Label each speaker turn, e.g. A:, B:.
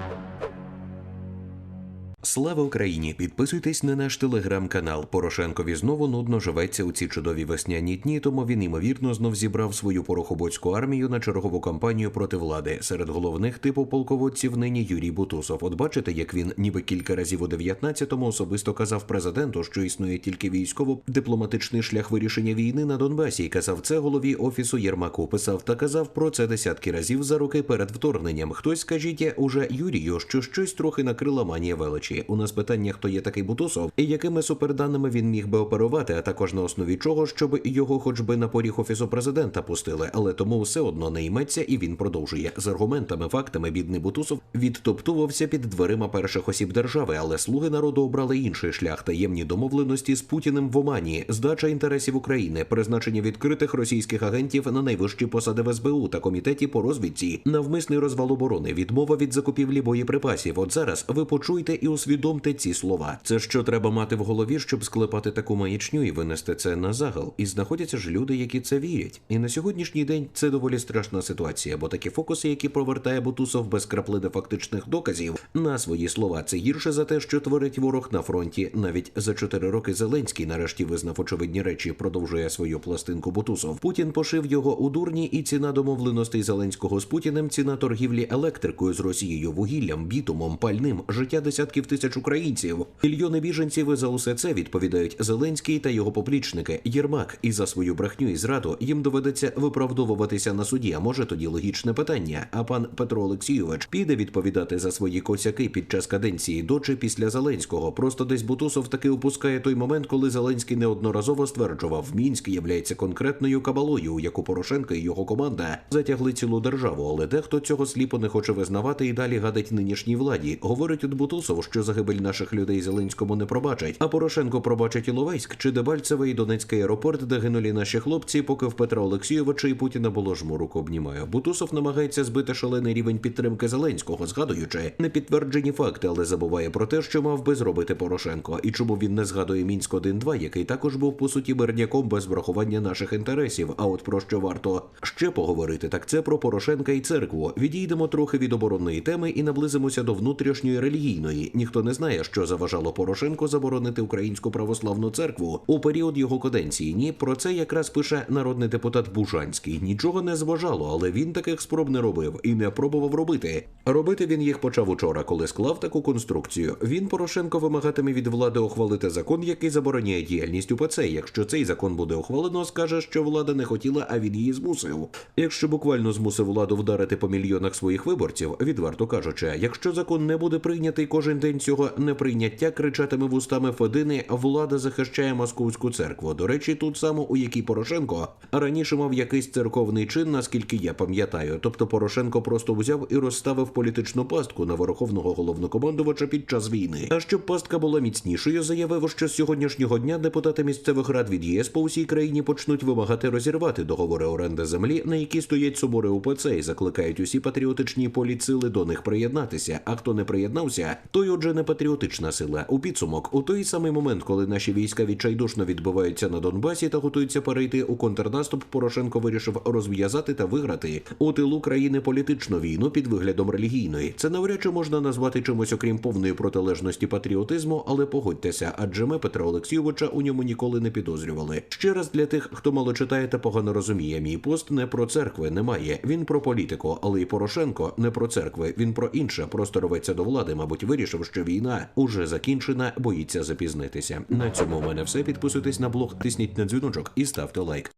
A: you Слава Україні! Підписуйтесь на наш телеграм-канал. Порошенкові знову нудно живеться у ці чудові весняні дні, тому він ймовірно знов зібрав свою порохоботську армію на чергову кампанію проти влади. Серед головних типу полководців нині Юрій Бутусов. От бачите, як він ніби кілька разів у 19-му особисто казав президенту, що існує тільки військово-дипломатичний шлях вирішення війни на Донбасі. І казав це голові офісу Єрмаку. Писав та казав про це десятки разів за роки перед вторгненням. Хтось скажіть уже Юрію, що щось трохи накрила манія величі. У нас питання, хто є такий Бутусов і якими суперданими він міг би оперувати, а також на основі чого, щоб його хоч би на поріг офісу президента пустили, але тому все одно не йметься, і він продовжує з аргументами, фактами. Бідний Бутусов відтоптувався під дверима перших осіб держави, але слуги народу обрали інший шлях таємні домовленості з Путіним в Омані, здача інтересів України, призначення відкритих російських агентів на найвищі посади в СБУ та комітеті по розвідці, навмисний розвал оборони, відмова від закупівлі боєприпасів. От зараз ви почуйте і усвідомте ці слова. Це що треба мати в голові, щоб склепати таку маячню і винести це на загал. І знаходяться ж люди, які це вірять. І на сьогоднішній день це доволі страшна ситуація, бо такі фокуси, які провертає Бутусов без краплини фактичних доказів, на свої слова це гірше за те, що творить ворог на фронті. Навіть за чотири роки Зеленський нарешті визнав очевидні речі, продовжує свою пластинку Бутусов. Путін пошив його у дурні, і ціна домовленостей Зеленського з Путіним, ціна торгівлі електрикою з Росією, вугіллям, бітумом, пальним, життя десятків тисяч українців. Мільйони біженців за усе це відповідають Зеленський та його поплічники Єрмак. І за свою брехню і зраду їм доведеться виправдовуватися на суді. А може тоді логічне питання. А пан Петро Олексійович піде відповідати за свої косяки під час каденції до чи після Зеленського. Просто десь Бутусов таки упускає той момент, коли Зеленський неодноразово стверджував, Мінськ являється конкретною кабалою, у яку Порошенко і його команда затягли цілу державу. Але дехто цього сліпо не хоче визнавати і далі гадить нинішній владі. Говорить от Бутусов, що загибель наших людей Зеленському не пробачать. А Порошенко пробачить Іловайськ чи Дебальцеве і Донецький аеропорт, де гинулі наші хлопці, поки в Петра Олексійовича і Путіна було жму руку обнімаю. Бутусов намагається збити шалений рівень підтримки Зеленського, згадуючи непідтверджені факти, але забуває про те, що мав би зробити Порошенко, і чому він не згадує мінськ 1-2, який також був по суті берняком без врахування наших інтересів. А от про що варто ще поговорити, так це про Порошенка і церкву. Відійдемо трохи від оборонної теми і наблизимося до внутрішньої релігійної. Не знає, що заважало Порошенко заборонити українську православну церкву у період його каденції. Ні, про це якраз пише народний депутат Бужанський. Нічого не зважало, але він таких спроб не робив і не пробував робити. Робити він їх почав учора, коли склав таку конструкцію. Він Порошенко вимагатиме від влади ухвалити закон, який забороняє діяльність УПЦ. Якщо цей закон буде ухвалено, скаже, що влада не хотіла, а він її змусив. Якщо буквально змусив владу вдарити по мільйонах своїх виборців, відверто кажучи, якщо закон не буде прийнятий кожен день цього неприйняття, кричатиме вустами Федини, влада захищає московську церкву. До речі, тут само у якій Порошенко раніше мав якийсь церковний чин, наскільки я пам'ятаю. Тобто Порошенко просто взяв і розставив політичну пастку на верховного головнокомандувача під час війни. А щоб пастка була міцнішою, заявив, що з сьогоднішнього дня депутати місцевих рад від ЄС по усій країні почнуть вимагати розірвати договори оренди землі, на які стоять собори УПЦ, і закликають усі патріотичні поліцили до них приєднатися. А хто не приєднався, той отже не патріотична сила. У підсумок, у той самий момент, коли наші війська відчайдушно відбиваються на Донбасі та готуються перейти у контрнаступ, Порошенко вирішив розв'язати та виграти у тилу країни політичну війну під виглядом релігійної. Це навряд чи можна назвати чимось окрім повної протилежності патріотизму, але погодьтеся, адже ми Петра Олексійовича у ньому ніколи не підозрювали. Ще раз для тих, хто мало читає та погано розуміє, мій пост не про церкви немає. Він про політику, але і Порошенко не про церкви. Він про інше. Просто рветься до влади. Мабуть, вирішив, що війна уже закінчена, боїться запізнитися. На цьому у мене все. Підписуйтесь на блог, тисніть на дзвіночок і ставте лайк.